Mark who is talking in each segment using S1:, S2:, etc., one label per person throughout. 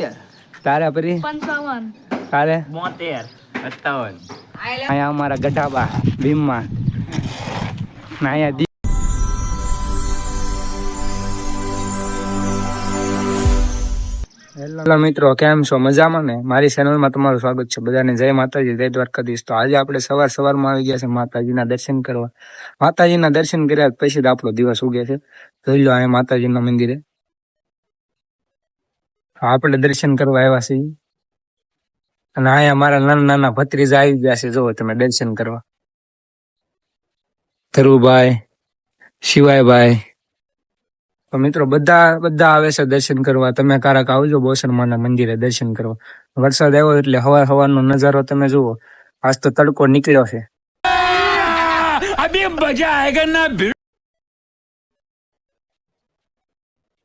S1: તોતેર
S2: તારે પરી
S3: પંચાવન.
S2: તારે?
S1: બોતેર. સત્તાવન.
S2: અહીંયા અમારા ગઢાબા ભીમમાં. અહીંયા દી- હેલો મિત્રો કેમ છો? મજામાં ને? મારી ચેનલમાં તમારું સ્વાગત છે. બધાને જય માતાજી જય દ્વારકાધીશ. તો આજે આપણે સવાર સવારમાં આવી ગયા છે માતાજીના દર્શન કરવા. માતાજીના દર્શન કર્યા પછી જ આપણો દિવસ ઉગે છે. જોઈ લો અહીંયા માતાજીના મંદિરે. આપણે દર્શન કરવા આવ્યા છીએ. અને અહીંયા મારા નાના નાના ભત્રીજા આવી ગયા છે. જુઓ તમે દર્શન કરવા. ધરુભાઈ શિવાયભાઈ. તો મિત્રો બધા બધા આવે છે દર્શન કરવા. તમે કારક આવજો બોસરમાના મંદિરે દર્શન કરવા. વરસાદ આવ્યો એટલે હવા હવાનો નજારો તમે જુઓ. આજ તો તડકો નીકળ્યો છે.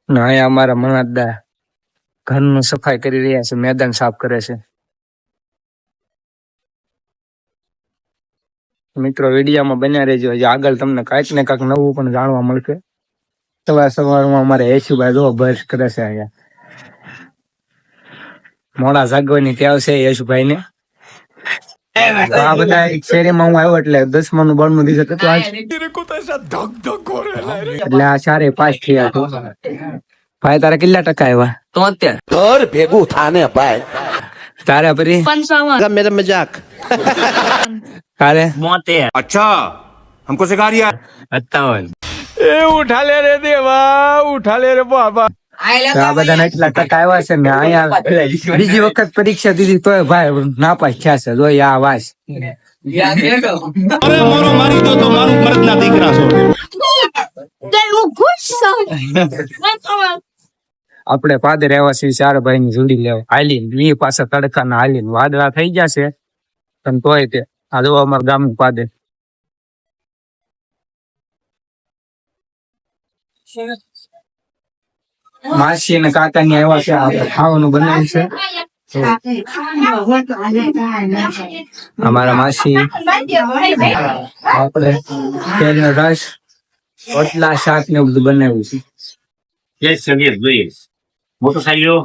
S2: ના અહીંયા અમારા મનાદા ઘરનું સફાઈ કરી રહ્યા છે મેદાન સાફ કરે છે. મિત્રો વિડીયામાં બન્યા રહેજો. હજી આગળ તમને કાંઈક ને કાંઈક નવું પણ જાણવા મળશે. સવાર સવારમાં અમારે યશુભાઈ જો બસ કરે છે અહીંયા. મોડા જાગવાની ત્યાં છે યશુભાઈ ને આ બધા શેરીમાં હું આવ્યો એટલે દસમા નું બારમું દિવસ હતું. એટલે આ ચારે પાંચ થયા ભાઈ તારા કેટલા ટકા આવ્યા?
S1: તોતેર
S4: ઘર ભેગું થાને ભાઈ.
S2: તારે પરી
S3: પંચાવન.
S4: મેરે મજાક.
S2: તારે?
S1: મોતેર
S5: અચ્છા હમકો સિખા રહ્યા
S1: સત્તાવન.
S2: એ ઉઠા લે રે દેવા ઉઠા લે રે બાબા. ટકા આવ્યા છે ને અહીંયા બીજી વખત પરીક્ષા દીધી તોય ભાઈ ના થયા છે જો આ વાસ
S3: અરે મારી દો મારું મરદ ના દીકરા છો.
S2: આપણે પાદર આવ્યા છીએ, ચાર ભાઈ ની જોડી લેવા. હાલીને વી પાસે તડકા ના હાલીને વાદળા થઈ ગયા પણ તોય તે, આ જો અમારા ગામનું પાદર. માસી અને કાકા ની આવ્યા છે આપણે ખાવાનું બનાવ્યું છે. અમારા માસી. આપણે કેરીનો રસ, રોટલા, શાક ને બધું બનાવ્યું છે.
S5: મોટરસાઇકલો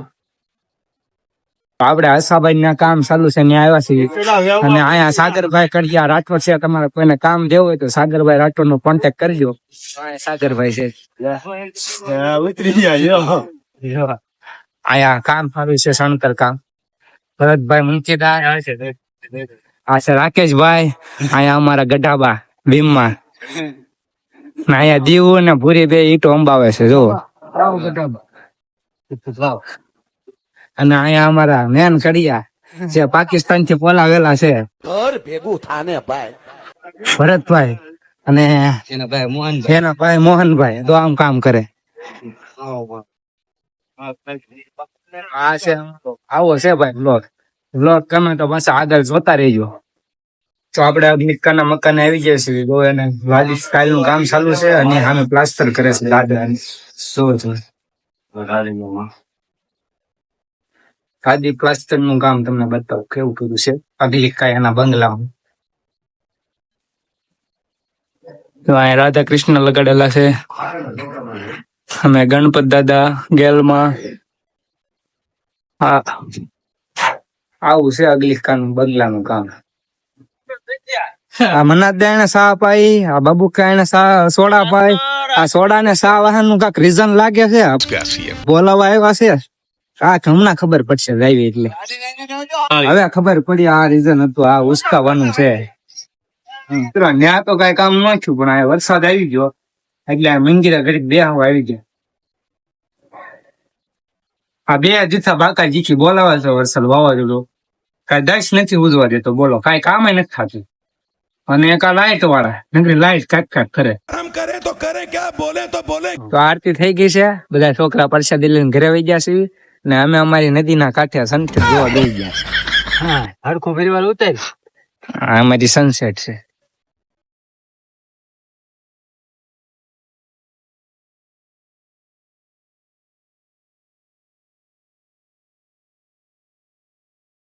S2: આપડે આશાભાઈ ના કામ ચાલુ છે ત્યાં આવ્યા છીએ. અને અહીંયા સાગરભાઈ કડિયા રાઠોડ છે તમારે કોઈને કામ દેવું હોય તો સાગરભાઈ રાઠોડ નો કોન્ટેક કરજો સાગરભાઈ છે. અહીંયા કામ સારું છે સણતર કામ. ભરતભાઈ મુંચીદાર આ છે રાકેશભાઈ અહીંયા અમારા ગઢાબા ભીમમાં. અહીંયા દીવું ને ભૂરી બે ઈટો અંબાવે છે જો ગઢાબા. અને અહીંયા અમારા મેન કડિયા જે પાકિસ્તાનથી બોલાવેલા છે.
S4: ભેગું થાને ભાઈ.
S2: ભરતભાઈ અને એના ભાઈ મોહનભાઈ. તો આમ કામ કરે. હા છે આવો છે ભાઈ બ્લોક બ્લોક ગમે તો બસ આગળ જોતા રહેજો. તો આપણે અગ્નિકાના મકાન આવી જાય છે એને વાલી સ્ટાઇલનું કામ ચાલુ છે અને સામે પ્લાસ્ટર કરે છે દાદા શું છે? ખાદી પ્લાસ્ટરનું કામ તમને બતાવું કેવું કર્યું છે? અગ્નિકાયાના બંગલામાં. તો અહીંયા રાધા કૃષ્ણ લગાડેલા છે. અમે ગણપત દાદા ગેલમાં. હા આવું છે અગલિકાનું બંગલાનું કામ. આ મનાદ એને સા પાઈ, આ બાબુ એને સા સોડા પાઈ, આ સોડા ને સા વાહનનું કાક રીઝન લાગે છે? બોલાવા આવ્યા છે? આ હમણાં ખબર પડશે જાવી એટલે. હવે ખબર પડી આ રીઝન હતું, આ ઉસકાવાનું છે. ત્યાં તો કઈ કામ ન થયું પણ આ વરસાદ આવી ગયો. એટલે મંદિરે ઘડીક બેહવા આવી ગયા. આ બે જીથા બાકા જીખી બોલાવા છે વરસાદ વાવાઝોડું. કઈ દસ નથી ઉજવા દેતો, બોલો. કઈ કામ નથી થતું. અને એક આ લાઈટ વાળા. નકરી લાઈટ કાક કાક કરે.
S4: કરે તો કરે ક્યાં બોલે તો બોલે.
S2: તો આરતી થઈ ગઈ છે. બધા છોકરા પરસાદી લઈને ઘરે વહી ગયા છે. ને અમે અમારી નદીના કાંઠે સનસેટ જોવા બેસી ગયા છે.
S1: હા હરખું ફેરવાર ઉતાર
S2: આ અમારી સનસેટ છે.